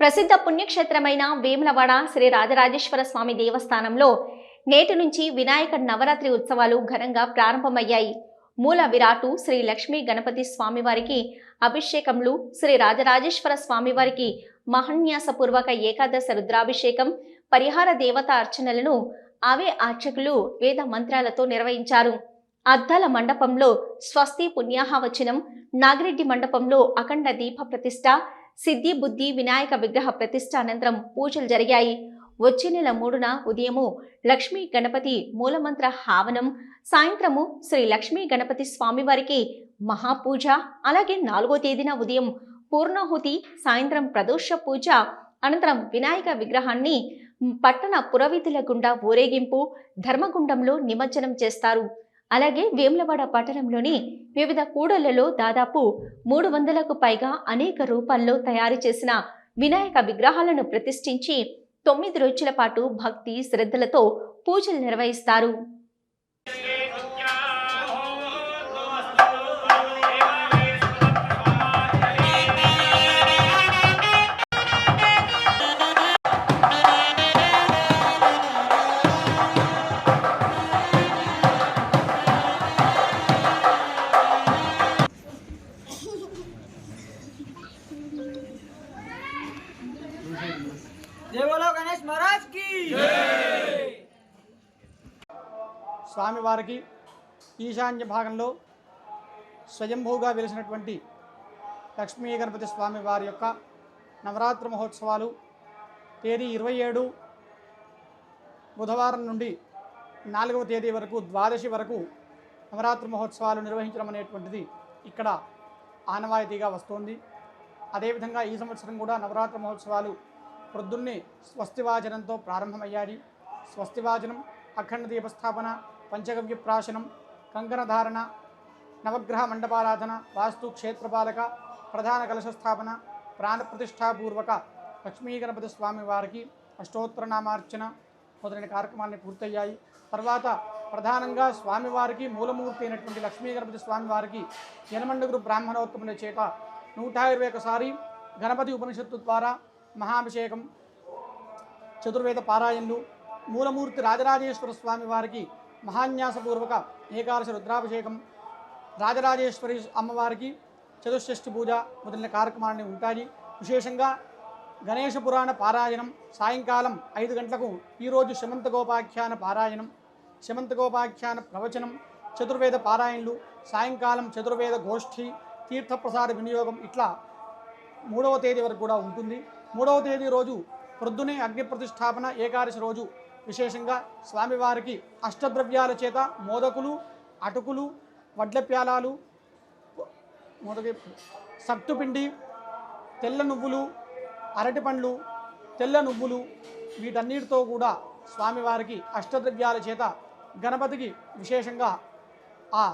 ప్రసిద్ధ పుణ్యక్షేత్రమైన వేములవాడ శ్రీ రాజరాజేశ్వర స్వామి దేవస్థానంలో నేటి నుంచి వినాయక నవరాత్రి ఉత్సవాలు ఘనంగా ప్రారంభమయ్యాయి. మూల విరాటు శ్రీ లక్ష్మీ గణపతి స్వామివారికి అభిషేకంలు శ్రీ రాజరాజేశ్వర స్వామివారికి మహన్యాసపూర్వక ఏకాదశ రుద్రాభిషేకం పరిహార దేవత అర్చనలను అవే అర్చకులు వేద మంత్రాలతో నిర్వహించారు. అద్దాల మండపంలో స్వస్తి పుణ్యాహవచనం నాగిరెడ్డి మండపంలో అఖండ దీప ప్రతిష్ట సిద్ధి బుద్ధి వినాయక విగ్రహ ప్రతిష్ట అనంతరం పూజలు జరిగాయి. వచ్చే నెల మూడున ఉదయము లక్ష్మీ గణపతి మూలమంత్ర హావనం సాయంత్రము శ్రీ లక్ష్మీ గణపతి స్వామివారికి మహాపూజ అలాగే నాలుగో తేదీన ఉదయం పూర్ణాహుతి సాయంత్రం ప్రదోష పూజ అనంతరం వినాయక విగ్రహాన్ని పట్టణ పురవీధుల గుండా ఊరేగింపు ధర్మగుండంలో నిమజ్జనం చేస్తారు. అలాగే వేములవాడ పట్టణంలోని వివిధ కూడళ్ళలో దాదాపు మూడు వందలకు పైగా అనేక రూపాల్లో తయారు చేసిన వినాయక విగ్రహాలను ప్రతిష్ఠించి తొమ్మిది రోజుల పాటు భక్తి శ్రద్ధలతో పూజలు నిర్వహిస్తారు. గణేష్ మహారాజ్కి. స్వామివారికి ఈశాన్య భాగంలో స్వయంభూగా వెలిసినటువంటి లక్ష్మీ గణపతి స్వామి వారి యొక్క నవరాత్రి మహోత్సవాలు తేదీ ఇరవై ఏడు బుధవారం నుండి నాలుగవ తేదీ వరకు ద్వాదశి వరకు నవరాత్రి మహోత్సవాలు నిర్వహించడం అనేటువంటిది ఇక్కడ ఆనవాయితీగా వస్తోంది. అదేవిధంగా ఈ సంవత్సరం కూడా నవరాత్రి మహోత్సవాలు ప్రొద్దున్నే స్వస్తివాచనంతో ప్రారంభమయ్యాయి స్వస్తివాచనం అఖండ దీపస్థాపన పంచగవ్య ప్రాశనం కంకణధారణ నవగ్రహ మండపారాధన వాస్తు క్షేత్రపాలక ప్రధాన కలశ స్థాపన ప్రాణప్రతిష్టాపూర్వక లక్ష్మీ గణపతి స్వామి వారికి అష్టోత్తరనామార్చన మొదలైన కార్యక్రమాన్ని పూర్తయ్యాయి. తర్వాత ప్రధానంగా స్వామివారికి మూలమూర్తి అయినటువంటి లక్ష్మీ గణపతి స్వామివారికి యనమండుగురు బ్రాహ్మణోత్తముల చేత నూట ఇరవై ఒకసారి గణపతి ఉపనిషత్తు ద్వారా మహాభిషేకం చతుర్వేద పారాయణలు మూలమూర్తి రాజరాజేశ్వర స్వామి వారికి మహాన్యాసపూర్వక ఏకాదశ రుద్రాభిషేకం రాజరాజేశ్వరి అమ్మవారికి చతుషష్ఠి పూజ మొదలైన కార్యక్రమాలని ఉంటాయి. విశేషంగా గణేష పురాణ పారాయణం సాయంకాలం ఐదు గంటలకు ఈరోజు శమంతగోపాఖ్యాన పారాయణం శమంతగోపాఖ్యాన ప్రవచనం చతుర్వేద పారాయణలు సాయంకాలం చతుర్వేద గోష్ఠి తీర్థప్రసాద వినియోగం ఇట్లా మూడవ తేదీ వరకు కూడా ఉంటుంది. మూడవ తేదీ రోజు ప్రొద్దునే అగ్ని ప్రతిష్టాపన ఏకాదశి రోజు. విశేషంగా స్వామివారికి అష్టద్రవ్యాల చేత మోదకులు అటుకులు వడ్ల ప్యాలాలు మొదటి సత్తుపిండి తెల్ల నువ్వులు అరటిపండ్లు తెల్ల నువ్వులు వీటన్నిటితో కూడా స్వామివారికి అష్టద్రవ్యాల చేత గణపతికి విశేషంగా ఆ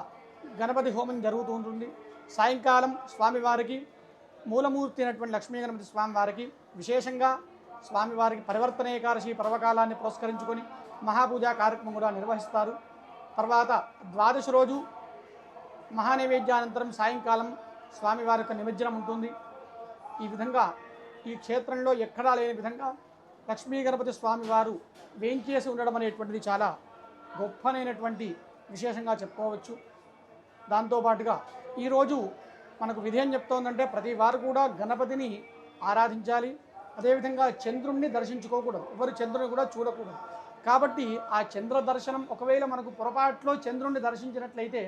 గణపతి హోమం జరుగుతూ ఉంటుంది. సాయంకాలం స్వామివారికి మూలమూర్తి అయినటువంటి లక్ష్మీ గణపతి స్వామివారికి విశేషంగా స్వామివారికి పరివర్తన ఏకాదశి పర్వకాలాన్ని పురస్కరించుకొని మహాపూజా కార్యక్రమం కూడా నిర్వహిస్తారు. తర్వాత ద్వాదశి రోజు మహానైవేద్యానంతరం సాయంకాలం స్వామివారి యొక్క నిమజ్జనం ఉంటుంది. ఈ విధంగా ఈ క్షేత్రంలో ఎక్కడా లేని విధంగా లక్ష్మీ గణపతి స్వామివారు వేంచేసి ఉండడం అనేటువంటిది చాలా గొప్పనైనటువంటి విశేషంగా చెప్పుకోవచ్చు. దాంతోపాటుగా ఈరోజు మనకు విధి ఏం చెప్తోందంటే ప్రతి వారు కూడా గణపతిని ఆరాధించాలి. అదేవిధంగా చంద్రుణ్ణి దర్శించుకోకూడదు. ఎవరు చంద్రుని కూడా చూడకూడదు. కాబట్టి ఆ చంద్ర దర్శనం ఒకవేళ మనకు పొరపాట్లో చంద్రుణ్ణి దర్శించినట్లయితే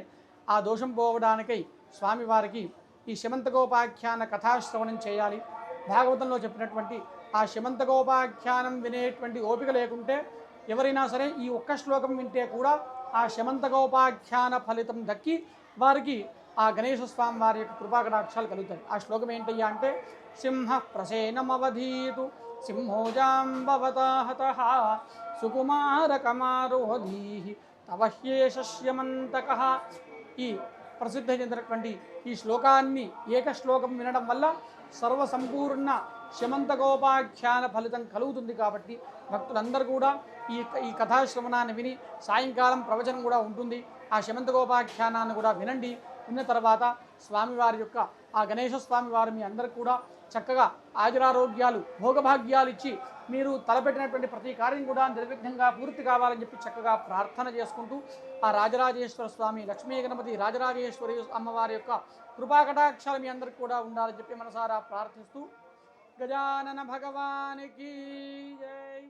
ఆ దోషం పోవడానికై స్వామివారికి ఈ శమంతకోపాఖ్యాన కథాశ్రవణం చేయాలి. భాగవతంలో చెప్పినటువంటి ఆ శమంతకోపాఖ్యానం వినేటువంటి ఓపిక లేకుంటే ఎవరైనా సరే ఈ ఒక్క శ్లోకం వింటే కూడా ఆ శమంతకోపాఖ్యాన ఫలితం దక్కి వారికి ఆ గణేశ స్వామి వారి యొక్క కృపాకటాక్షాలు కలుగుతాయి. ఆ శ్లోకం ఏంటయ్యా అంటే సింహ ప్రసేనమవధీతు సింహోజాంబవతాహత సుకుమారకమారోధీ తవ హ్యేషస్యమంతక. ఈ ప్రసిద్ధి చెందినటువంటి ఈ శ్లోకాన్ని ఏక శ్లోకం వినడం వల్ల సర్వసంపూర్ణ శమంతకోపాఖ్యాన ఫలితం కలుగుతుంది కాబట్టి భక్తులందరూ కూడా ఈ ఈ కథాశ్రవణాన్ని విని సాయంకాలం ప్రవచనం కూడా ఉంటుంది. ఆ శమంతకోపాఖ్యానాన్ని కూడా వినండి. విన్న తర్వాత స్వామివారి యొక్క ఆ గణేశ స్వామి వారు మీ అందరికి కూడా చక్కగా ఆయురారోగ్యాలు భోగభాగ్యాలు ఇచ్చి మీరు తలపెట్టినటువంటి ప్రతి కార్యం కూడా నిర్విఘ్నంగా పూర్తి కావాలని చెప్పి చక్కగా ప్రార్థన చేసుకుంటూ ఆ రాజరాజేశ్వర స్వామి లక్ష్మీ గణపతి రాజరాజేశ్వరి అమ్మవారి యొక్క కృపాకటాక్షాలు మీ అందరికి కూడా ఉండాలని చెప్పి మనసారా ప్రార్థిస్తూ గజానన భగవానికి జయ